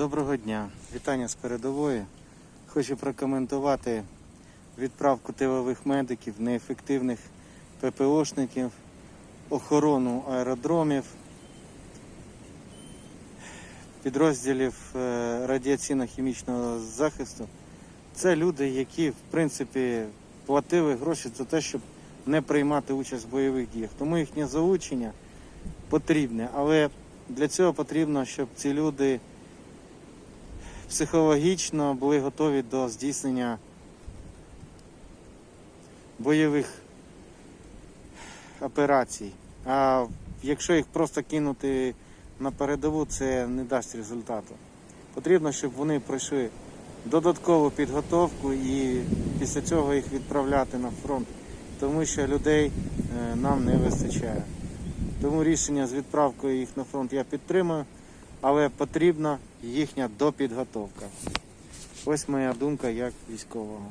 Доброго дня. Вітання з передової. Хочу прокоментувати відправку тилових медиків, неефективних ППОшників, охорону аеродромів, підрозділів е, радіаційно-хімічного захисту. Це люди, які в принципі платили гроші за те, щоб не приймати участь в бойових діях. Тому їхнє залучення потрібне, але для цього потрібно, щоб ці люди психологічно були готові до здійснення бойових операцій. А якщо їх просто кинути на передову, це не дасть результату. Потрібно, щоб вони пройшли додаткову підготовку і після цього їх відправляти на фронт, тому що людей е, нам не вистачає. Тому рішення з відправкою їх на фронт я підтримую, але потрібна їхня допідготовка. Ось моя думка як військового.